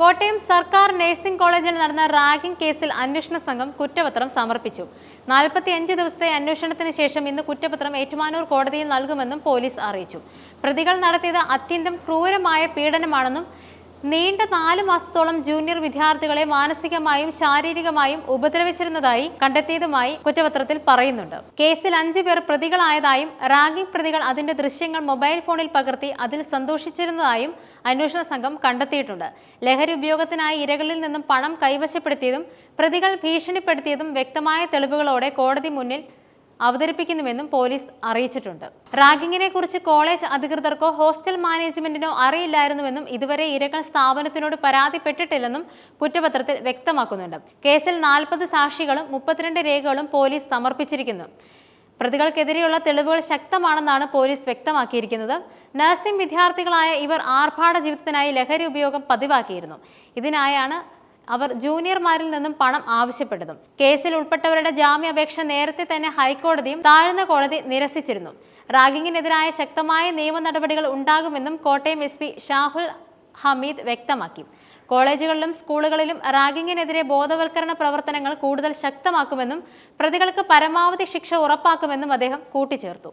കോട്ടയം സർക്കാർ നഴ്സിംഗ് കോളേജിൽ നടന്ന റാഗിംഗ് കേസിൽ അന്വേഷണ സംഘം കുറ്റപത്രം സമർപ്പിച്ചു. നാൽപ്പത്തിയഞ്ച് ദിവസത്തെ അന്വേഷണത്തിന് ശേഷം ഇന്ന് കുറ്റപത്രം ഏറ്റുമാനൂർ കോടതിയിൽ നൽകുമെന്നും പോലീസ് അറിയിച്ചു. പ്രതികൾ നടത്തിയത് അത്യന്തം ക്രൂരമായ പീഡനമാണെന്നും നീണ്ട നാല് മാസത്തോളം ജൂനിയർ വിദ്യാർത്ഥികളെ മാനസികമായും ശാരീരികമായും ഉപദ്രവിച്ചിരുന്നതായി കണ്ടെത്തിയതുമായി കുറ്റപത്രത്തിൽ പറയുന്നുണ്ട്. കേസിൽ അഞ്ചു പേർ പ്രതികളായതായും റാഗിംഗ് പ്രതികൾ അതിന്റെ ദൃശ്യങ്ങൾ മൊബൈൽ ഫോണിൽ പകർത്തി അതിൽ സന്തോഷിച്ചിരുന്നതായും അന്വേഷണ സംഘം കണ്ടെത്തിയിട്ടുണ്ട്. ലഹരി ഉപയോഗത്തിനായി ഇരകളിൽ നിന്നും പണം കൈവശപ്പെടുത്തിയതും പ്രതികൾ ഭീഷണിപ്പെടുത്തിയതും വ്യക്തമായ തെളിവുകളോടെ കോടതി മുന്നിൽ അവതരിപ്പിക്കുന്നുവെന്നും പോലീസ് അറിയിച്ചിട്ടുണ്ട്. റാഗിങ്ങിനെ കുറിച്ച് കോളേജ് അധികൃതർക്കോ ഹോസ്റ്റൽ മാനേജ്മെന്റിനോ അറിയില്ലായിരുന്നുവെന്നും ഇതുവരെ ഇരകൾ സ്ഥാപനത്തിനോട് പരാതിപ്പെട്ടിട്ടില്ലെന്നും കുറ്റപത്രത്തിൽ വ്യക്തമാക്കുന്നുണ്ട്. കേസിൽ നാൽപ്പത് സാക്ഷികളും മുപ്പത്തിരണ്ട് രേഖകളും പോലീസ് സമർപ്പിച്ചിരിക്കുന്നു. പ്രതികൾക്കെതിരെയുള്ള തെളിവുകൾ ശക്തമാണെന്നാണ് പോലീസ് വ്യക്തമാക്കിയിരിക്കുന്നത്. നഴ്സിംഗ് വിദ്യാർത്ഥികളായ ഇവർ ആർഭാട ജീവിതത്തിനായി ലഹരി ഉപയോഗം പതിവാക്കിയിരുന്നു. ഇതിനായാണ് അവർ ജൂനിയർമാരിൽ നിന്നും പണം ആവശ്യപ്പെട്ടതും. കേസിൽ ഉൾപ്പെട്ടവരുടെ ജാമ്യാപേക്ഷ നേരത്തെ തന്നെ ഹൈക്കോടതിയും താഴ്ന്ന കോടതി നിരസിച്ചിരുന്നു. റാഗിങ്ങിനെതിരായ ശക്തമായ നിയമ നടപടികൾ ഉണ്ടാകുമെന്നും കോട്ടയം എസ് ഷാഹുൽ ഹമീദ് വ്യക്തമാക്കി. കോളേജുകളിലും സ്കൂളുകളിലും റാഗിങ്ങിനെതിരെ ബോധവൽക്കരണ പ്രവർത്തനങ്ങൾ കൂടുതൽ ശക്തമാക്കുമെന്നും പ്രതികൾക്ക് പരമാവധി ശിക്ഷ ഉറപ്പാക്കുമെന്നും അദ്ദേഹം കൂട്ടിച്ചേർത്തു.